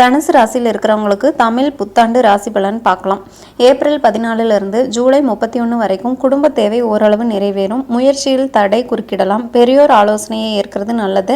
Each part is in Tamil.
தனுசு ராசியில் இருக்கிறவங்களுக்கு தமிழ் புத்தாண்டு ராசி பலன் பார்க்கலாம். ஏப்ரல் பதினாலிருந்து ஜூலை முப்பத்தி ஒன்று வரைக்கும் குடும்ப தேவை ஓரளவு நிறைவேறும். முயற்சியில் தடை குறுக்கிடலாம். பெரியோர் ஆலோசனையை ஏற்கிறது நல்லது.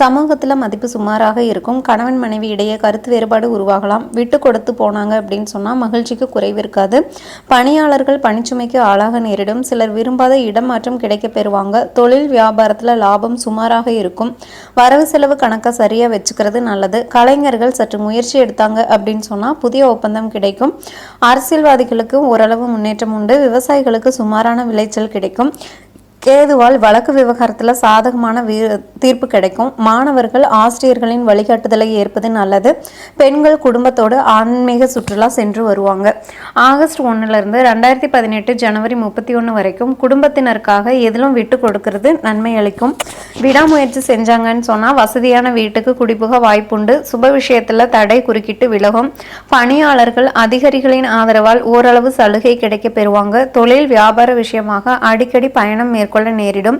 சமூகத்தில் மதிப்பு சுமாராக இருக்கும். கணவன் மனைவி இடையே கருத்து வேறுபாடு உருவாகலாம். விட்டு கொடுத்து போனாங்க அப்படின்னு சொன்னால் மகிழ்ச்சிக்கு குறைவு இருக்காது. பணியாளர்கள் பணிச்சுமைக்கு ஆளாக நேரிடும். சிலர் விரும்பாத இடமாற்றம் கிடைக்க பெறுவாங்க. தொழில் வியாபாரத்தில் லாபம் சுமாராக இருக்கும். வரவு செலவு கணக்கை சரியாக வச்சுக்கிறது நல்லது. கலைஞர்கள் சற்று முயற்சி எடுத்தாங்க அப்படின்னு சொன்னால் புதிய ஒப்பந்தம் கிடைக்கும். அரசியல்வாதிகளுக்கு ஓரளவு முன்னேற்றம் உண்டு. விவசாயிகளுக்கு சுமாரான விளைச்சல் கிடைக்கும். கேதுவால் வழக்கு விவகாரத்தில் சாதகமான வீ தீர்ப்பு கிடைக்கும். மாணவர்கள் ஆசிரியர்களின் வழிகாட்டுதலை ஏற்பது நல்லது. பெண்கள் குடும்பத்தோடு ஆன்மீக சுற்றுலா சென்று வருவாங்க. ஆகஸ்ட் ஒன்றுலேருந்து ரெண்டாயிரத்தி பதினெட்டு ஜனவரி முப்பத்தி ஒன்று வரைக்கும் குடும்பத்தினருக்காக எதிலும் விட்டு கொடுக்கறது நன்மை அளிக்கும். விடாமுயற்சி செஞ்சாங்கன்னு சொன்னால் வசதியான வீட்டுக்கு குடிபுக வாய்ப்புண்டு. சுப விஷயத்தில் தடை குறுக்கிட்டு விலகும். பணியாளர்கள் அதிகாரிகளின் ஆதரவால் ஓரளவு சலுகை கிடைக்க பெறுவாங்க. தொழில் வியாபார விஷயமாக அடிக்கடி பயணம் மேற்கொள்ள மேற்கொள்ள நேரிடும்.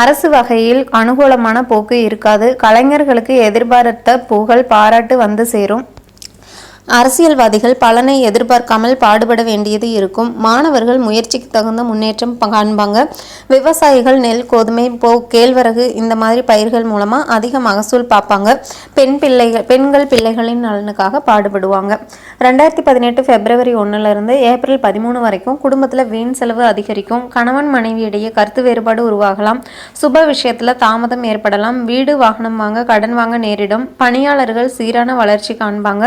அரசு வகையில் அனுகூலமான போக்கு இருக்காது. கலைஞர்களுக்கு எதிர்பார்த்த புகழ் பாராட்டு வந்து சேரும். அரசியல்வாதிகள் பலனை எதிர்பார்க்காமல் பாடுபட வேண்டியது இருக்கும். மாணவர்கள் முயற்சிக்கு தகுந்த முன்னேற்றம் காண்பாங்க. விவசாயிகள் நெல் கோதுமை போ கேழ்வரகு இந்த மாதிரி பயிர்கள் மூலமாக அதிக மகசூல் பார்ப்பாங்க. பெண் பிள்ளைகள் பெண்கள் பிள்ளைகளின் நலனுக்காக பாடுபடுவாங்க. ரெண்டாயிரத்தி பதினெட்டு பிப்ரவரி ஒன்றுலேருந்து ஏப்ரல் பதிமூணு வரைக்கும் குடும்பத்தில் வீண் செலவு அதிகரிக்கும். கணவன் மனைவியிடையே கருத்து வேறுபாடு உருவாகலாம். சுப விஷயத்தில் தாமதம் ஏற்படலாம். வீடு வாகனம் வாங்க கடன் வாங்க நேரிடும். பணியாளர்கள் சீரான வளர்ச்சி காண்பாங்க.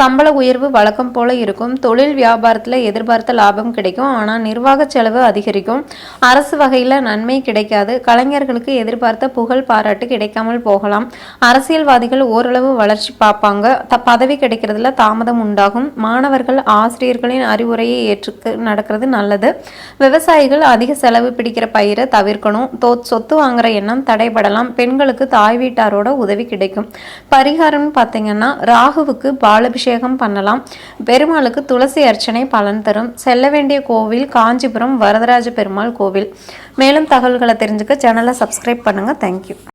சம்பள சம்பள உயர்வு வழக்கம் போல இருக்கும். தொழில் வியாபாரத்தில் எதிர்பார்த்த லாபம் கிடைக்கும். ஆனால் நிர்வாக செலவு அதிகரிக்கும். அரசு வகையில் நன்மை கிடைக்காது. கலைஞர்களுக்கு எதிர்பார்த்த புகழ் பாராட்டு கிடைக்காமல் போகலாம். அரசியல்வாதிகள் ஓரளவு வளர்ச்சி பார்ப்பாங்க. த பதவி கிடைக்கிறதுல தாமதம் உண்டாகும். மாணவர்கள் ஆசிரியர்களின் அறிவுரையை ஏற்று நடக்கிறது நல்லது. விவசாயிகள் அதிக செலவு பிடிக்கிற பயிரை தவிர்க்கணும். தோ சொத்து வாங்குற எண்ணம் தடைபடலாம். பெண்களுக்கு தாய் வீட்டாரோட உதவி கிடைக்கும். பரிகாரம்னு பார்த்தீங்கன்னா ராகுவுக்கு பாலபிஷேகம் தானம் பண்ணலாம். பெருமாளுக்கு துளசி அர்ச்சனை பலன் தரும். செல்ல வேண்டிய கோவில் காஞ்சிபுரம் வரதராஜ பெருமாள் கோவில். மேலும் தகவல்களை தெரிஞ்சுக்க சேனலை சப்ஸ்கிரைப் பண்ணுங்கள் தேங்க்யூ